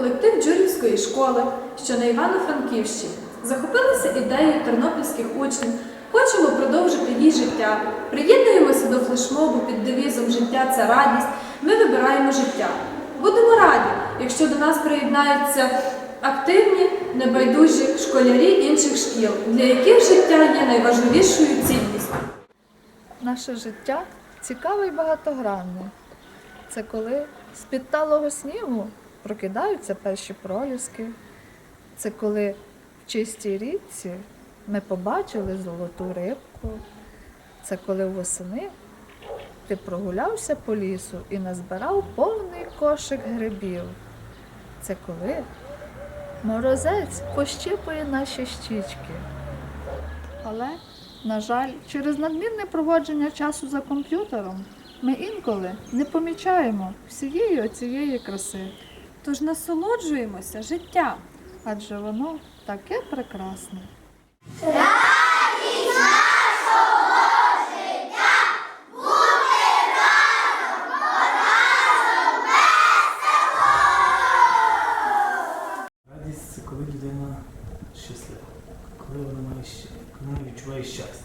колектив Джурівської школи, що на Івано-Франківщині. Захопилися ідеєю тернопільських учнів. Хочемо продовжити її життя. Приєднуємося до флешмобу під девізом Життя це радість. Ми вибираємо життя. Будемо раді, якщо до нас приєднаються активні, небайдужі школярі інших шкіл, для яких життя є найважливішою цінністю. Наше життя цікаве і багатогранне. Це коли з-під талого снігу прокидаються перші проліски. Це коли в чистій річці ми побачили золоту рибку. Це коли восени ти прогулявся по лісу і назбирав повний кошик грибів. Це коли морозець пощипує наші щічки. Але, на жаль, через надмірне проводження часу за комп'ютером ми інколи не помічаємо всієї оцієї краси, Тож насолоджуємося життям. адже воно таке прекрасне. Радість це коли людина щаслива, коли вона має відчуває щастя.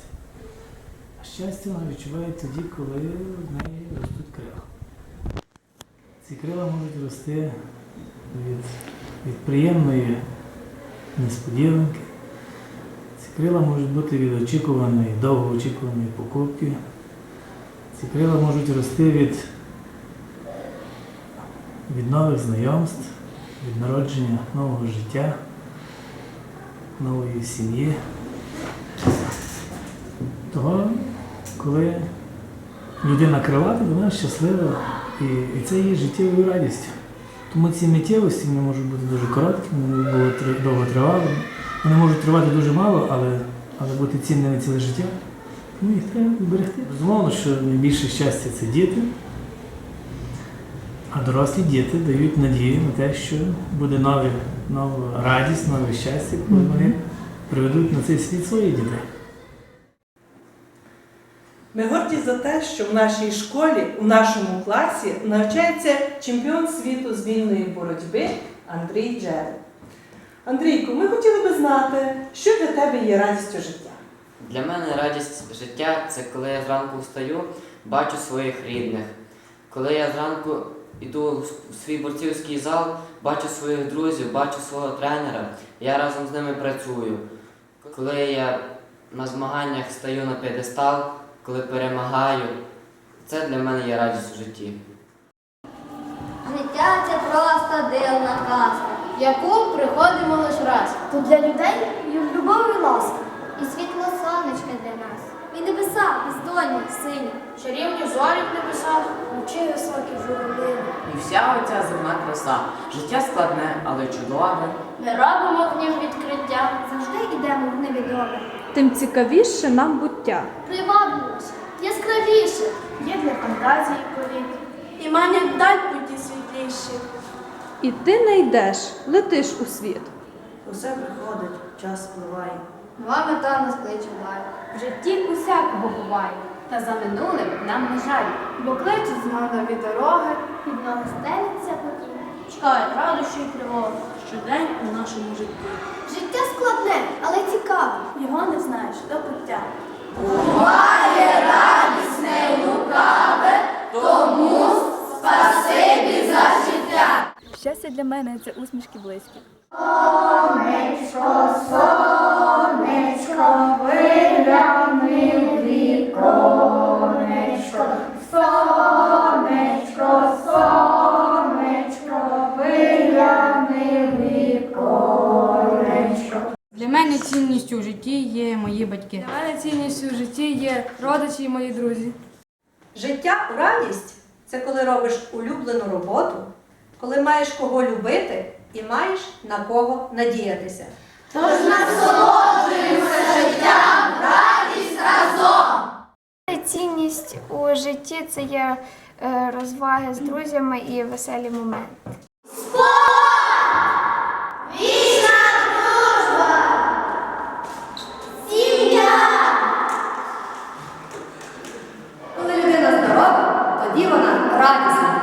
А щастя вона відчуває тоді, коли в неї ростуть крила. Ці крила можуть рости від, від приємної несподіванки. Ці крила можуть бути від очікуваної, довгоочікуваної покупки. Ці крила можуть рости від, від нових знайомств від народження нового життя, нової сім'ї. Того, коли людина крилата, вона щаслива і, і це є життєвою радістю. Тому ці миттєвості вони можуть бути дуже короткі, вони можуть бути тр- вони можуть тривати дуже мало, але, але бути цінними ціле життя. Тому їх треба берегти. Безумовно, що найбільше щастя це діти. А дорослі діти дають надію на те, що буде нова радість, нове щастя, коли вони приведуть на цей світ своїх дітей. Ми горді за те, що в нашій школі, у нашому класі навчається чемпіон світу з вільної боротьби Андрій Джерел. Андрійку, ми хотіли би знати, що для тебе є радістю життя. Для мене радість життя це коли я зранку встаю, бачу своїх рідних. Коли я зранку йду в свій борцівський зал, бачу своїх друзів, бачу свого тренера, я разом з ними працюю. Коли я на змаганнях стаю на п'єдестал, коли перемагаю, це для мене є радість у житті. Життя це просто дивна казка, яку приходимо лише раз. Тут для людей є любов і ласка, і світло сонечка для нас, і небеса бездонні, сині, чарівні зорі в небесах, лучі високі журавлини. І вся оця земна краса. Життя складне, але чудове. Ми робимо в нім відкриття, завжди йдемо в невідоме. Тим цікавіше нам буття. Привабливіше, яскравіше, є для фантазії політ. І манять даль путі світліші. І ти не йдеш, летиш у світ. Усе приходить, час спливає. Нова мета нас кличе далі. В житті усякого буває, та за минулим нам не жаль, бо кличуть з нові дороги, під ноги стеляться потім, чекають радощі і тривоги. Щодень у нашому житті. Життя складне, але цікаве, його не знаєш до пуття. Щастя для мене це усмішки близькі. Для мене цінністю у житті є мої батьки. Для мене цінністю у житті є родичі і мої друзі. Життя у радість це коли робиш улюблену роботу, коли маєш кого любити і маєш на кого надіятися. Тож насолоджуємося життям, радість разом! Цінність у житті це є е, розваги з друзями і веселі моменти. Коли людина здорова, тоді вона радісна.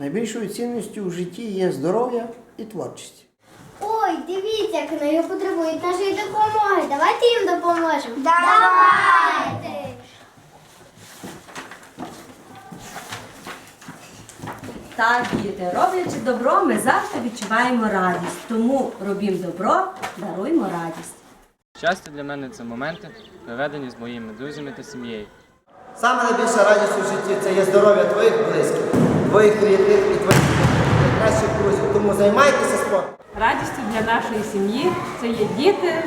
Найбільшою цінністю у житті є здоров'я і творчість. Ой, дивіться, книги потребують нашої допомоги. Давайте їм допоможемо. Давайте! Так, діти, роблячи добро, ми завжди відчуваємо радість. Тому робім добро, даруймо радість. Щастя для мене це моменти, проведені з моїми друзями та сім'єю. Саме найбільша радість у житті це є здоров'я твоїх близьких, твоїх рідних і твоїх найкращих друзів. Тому займайтеся спортом. Радістю для нашої сім'ї це є діти,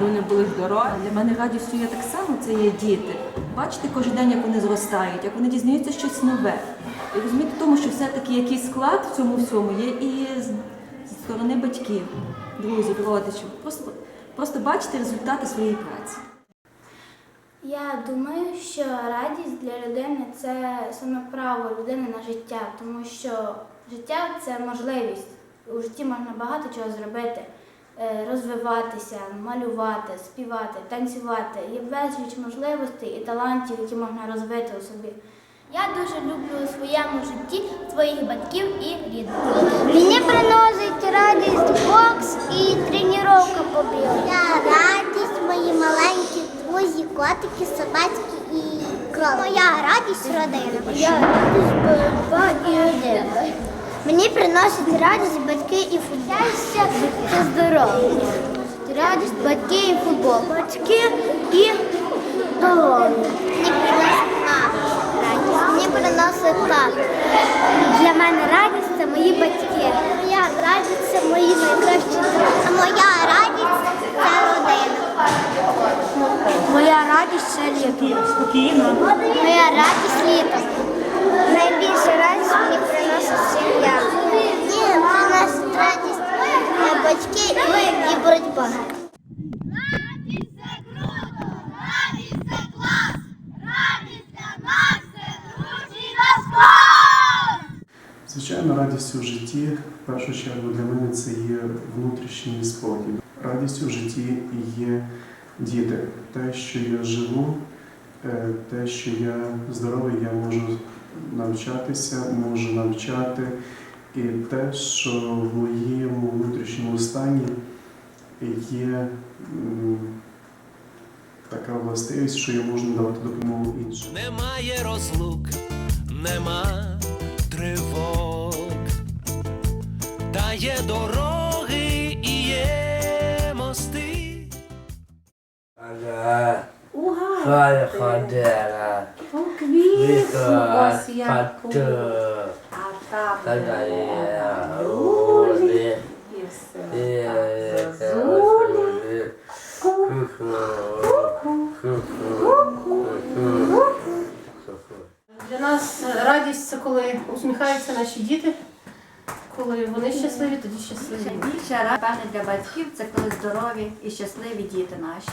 вони були здорові. Для мене радістю є так само це є діти. Бачите кожен день, як вони зростають, як вони дізнаються щось нове. І розуміти в тому, що все-таки якийсь склад в цьому всьому є і з зі сторони батьків, друзів, родичів. Просто, просто бачити результати своєї праці. Я думаю, що радість для людини це саме право людини на життя, тому що життя це можливість. У житті можна багато чого зробити, Е, розвиватися, малювати, співати, танцювати. Є безліч можливостей і талантів, які можна розвити у собі. Я дуже люблю у своєму житті своїх батьків і рідних. Мені приносить радість бокс і тренування побігати. Радість мої маленькі котики, собачки і кролики. Моя радість родина. Моя радість боротьба і родина. Мені приносять радість батьки і футбол. Щастя це здоров'я. Радість батьки і футбол. Батьки і здоров'я. Мені приносить мама радість. Мені приносить тато. Для мене радість це мої батьки. Моя радість це мої найкращі друзі. Моя радість це. Моя радість це літо. Спокійно. Моя радість літо. Найбільше радість мені приносить сім'я. Мені приносить радість батьки і, і боротьба. Звичайно, радість у житті в першу чергу для мене це є внутрішній спокій. Радість у житті є діти. Те, що я живу, е, те, що я здоровий, я можу навчатися, можу навчати. І те, що в моєму внутрішньому стані є така властивість, що я можу давати допомогу іншим. Немає розлук, нема тривог, та є дороги Уга! Ходила, У вас. Пату, А там Кадая, І все. Зазулі. Для нас радість це коли усміхаються наші діти. Коли вони щасливі, тоді щасливі. Більша радість, певне, для батьків це коли здорові і щасливі діти наші.